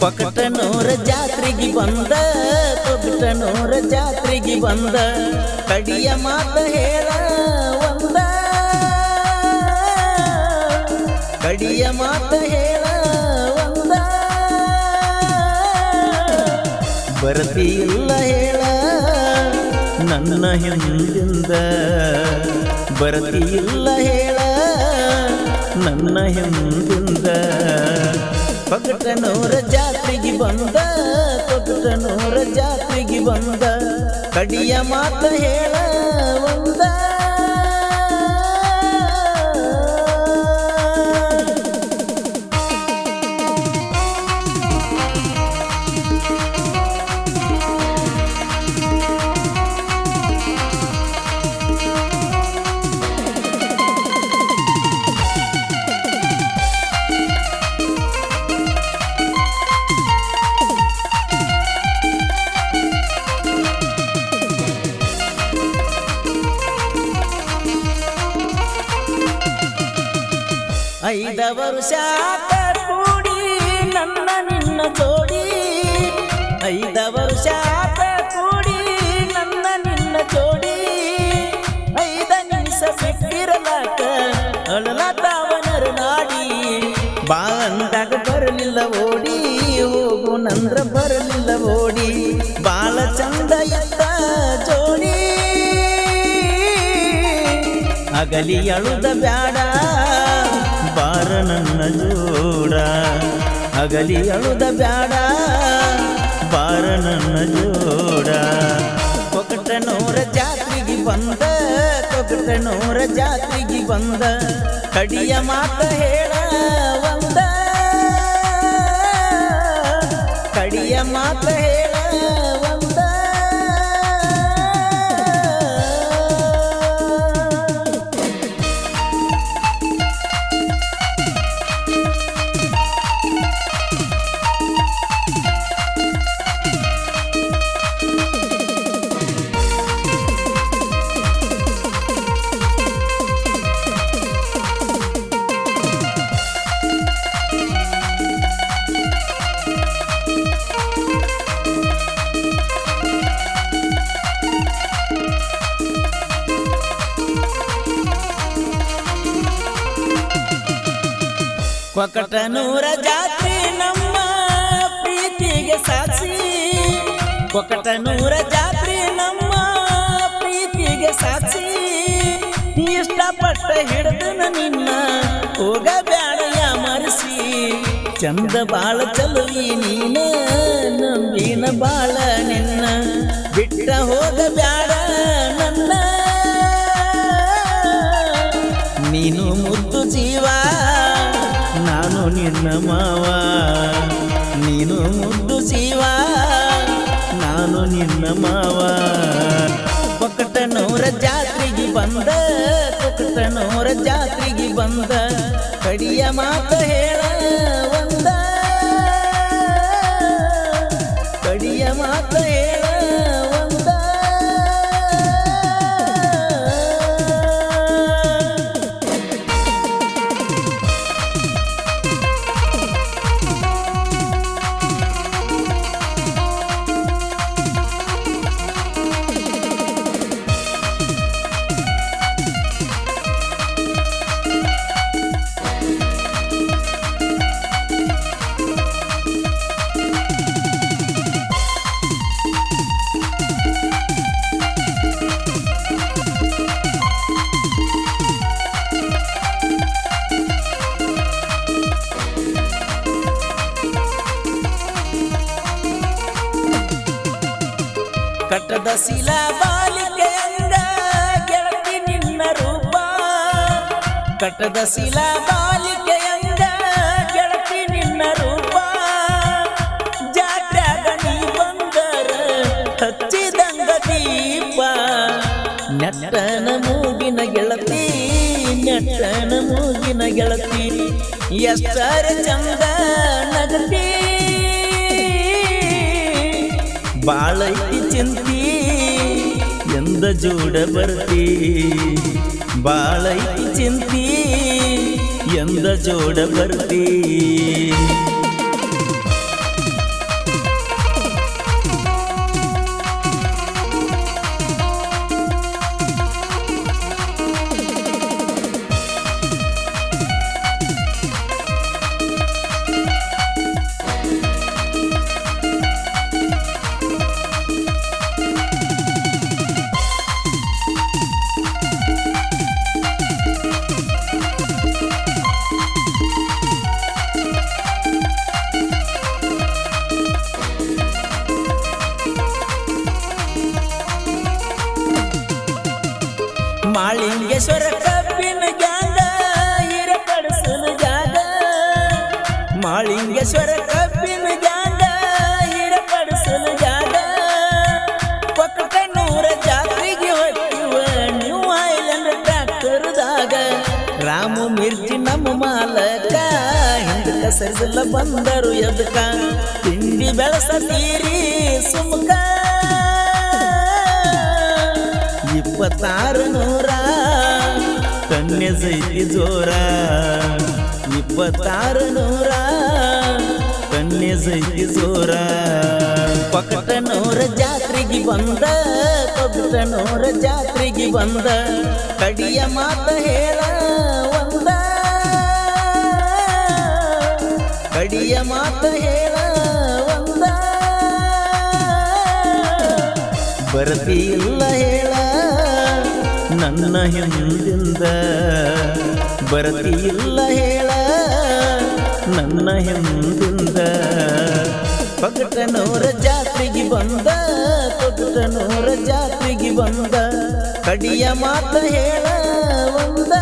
ಪಕಟನೂರ ಜಾತ್ರೆಗೆ ಬಂದ, ಪಕಟನೂರ ಜಾತ್ರೆಗೆ ಬಂದ. ಕಡಿಯ ಮಾತ ಹೇಳ ಒಂದ. ಕಡಿಯ ಮಾತ ಹೇಳ ಒಂದ. ಬರತಿ ಇಲ್ಲ ಹೇಳ, ನನ್ನ ಹಿಂದಿಂದ. ಬರತಿ ಇಲ್ಲ ಹೇಳ, ನನ್ನ ಹಿಂದಿಂದ. ಪಗಟನೂರ ಜಾತ್ರೆಗೆ ಬಂದ ಪಗಟನೂರ ಜಾತ್ರೆಗೆ ಬಂದ. ಕಡಿಯ ಮಾತ ಹೇಳ ಒಂದ ವರ್ಷ ಆತ ಕೂಡಿ ನನ್ನ ನಿನ್ನ ಜೋಡಿ ಐದ ವರ್ಷ ಆತ ಕೂಡಿ ನನ್ನ ನಿನ್ನ ಜೋಡಿ ಐದ ನಿಮಿಷ ಬಿಟ್ಟಿರಲಾಕ ಅಳಲತಾವನರ ನಾಡಿ ಬಾ ಅಂದಾಗ ಬರಲಿಲ್ಲ ಓಡಿ ಹೋಗು ನಂದ್ರ ಬರಲಿಲ್ಲ ಓಡಿ ಬಾಳ ಚಂದ ಇದ್ದ ಜೋಡಿ ಅಗಲಿ ಅಳುದ ಬ್ಯಾಡ ಅಗಲಿ ಅಳುದ ಬ್ಯಾಡ, ಬಾರ ನನ್ನ ಜೋಡ. ಕೊಕಟನೂರ ಜಾತ್ರೆಗೆ ಬಂದ, ಕೊಕಟನೂರ ಜಾತ್ರೆಗೆ ಬಂದ, ಕಡಿಯ ಮಾತ ಹೇಳ ಒಂದ ಕಡಿಯ ಮಾತ ಹೇಳ ಕೊಕಟನೂರ ಜಾತ್ರೆ ನಮ್ಮ ಪ್ರೀತಿಗೆ ಸಾಕ್ಷಿ. ಕೊಕಟನೂರ ಜಾತ್ರೆ ನಮ್ಮ ಪ್ರೀತಿಗೆ ಸಾಕ್ಷಿ. ಇಷ್ಟಪಟ್ಟ ಹಿಡಿದನ ನಿನ್ನ ಹೋಗ ಬ್ಯಾಡಯ ಮರೆಸಿ. ಚಂದ ಬಾಳ ಚಲೋ ನೀನ ನಂಬಿನ ಬಾಳ ನಿನ್ನ. ಬಿಟ್ಟ ಹೋಗ ಮಾವ. ನೀನು ಮುದ್ದು ಶಿವ ನಾನು ನಿನ್ನ ಮಾವ. ಪಕಟನೂರ ಜಾತ್ರೆಗೆ ಬಂದ ಪಕಟನೂರ ಜಾತ್ರೆಗೆ ಬಂದ, ಕಡಿಯ ಮಾತ ಹೇಳ ಕಟ್ಟದ ಬಾಲಿಕೆಯಿಂದ ಗೆಳತಿ ನಿನ್ನ ರೂಪ. ಕಟ್ಟದ ಶಿಲ ಬಾಲಿಕೆಯಿಂದ ಗೆಳತಿ ನಿನ್ನ ರೂಪ. ಜಾತ್ಯಾಗ ನೀ ಬಂದರ ಹಚ್ಚಿದಂಗ ದೀಪ. ನೆಟ್ಟನ ಮೂಗಿನ ಗೆಳತಿ, ನೆಟ್ಟನ ಮೂಗಿನ ಗೆಳತಿ. ಎಷ್ಟರ ಚಂದ ನಗತಿ. ಬಾಳೈತಿ ಚಿಂತಿ ಎಂದ ಜೋಡ ಬರ್ತಿ. ಬಾಳೈ ಚಿಂತಿ ಎಂದ ಜೋಡ ಬರ್ತಿ. ಮಲ್ಲೇಶ್ವರ ಕಬ್ಬಿನ ಜಾಗ ಇರ ಕಡಸನ ಜಾಗ. ಮಾಳಿಂಗೇಶ್ವರ ಕಬ್ಬಿನ ಜಾಗ ಇರ ಕಡಸನ ಜಾಗ. ಪಕ್ಕಟ ನೂರ ಜಾತ್ರೆಗೆ ಹೊತ್ತಿವ ನೀವು ಆಯ್ಲಂದ ಟ್ರ್ಯಾಕ್ಟರ್ದಾಗ ರಾಮ ಮಿರ್ಚಿ ನಮ್ಮ ಮಾಲಕ ಹಿಂದಕ್ಕ ಸರಿಸಲ್ಲ ಬಂದರು ಎದಕ? ತಿಂಡಿ ಬೆಳಸ ನೀರಿ ಸುಮಕ ಇಪ್ಪತ್ತಾರು ನೂರ ಕನ್ಯೆ ಸೈತಿ ಜೋರ, ಇಪ್ಪತ್ತಾರು ನೂರ ತನ್ನೆ ಸೈತಿ ಜೋರ. ಪಕಟನೂರ ಜಾತ್ರೆಗೆ ಬಂದ ಪಕಟನೂರ ಜಾತ್ರೆಗೆ ಬಂದ, ಕಡಿಯ ಮಾತ ಹೇಳ ಒಂದ. ಕಡಿಯ ಮಾತ ಹೇಳ ಒಂದ. ಬರತಿ ಇಲ್ಲ ಹೇಳ ನನ್ನ ಹಿಂದಿಂದ ಬರತಿ ಇಲ್ಲ ಹೇಳ. ನನ್ನ ಹಿಂದಿಂದ ಪಗಟನೂರ ಜಾತ್ರೆಗೆ ಬಂದ ಪಗಟನೂರ ಜಾತ್ರೆಗೆ ಬಂದ. ಕಡಿಯ ಮಾತ ಹೇಳ, ಒಂದ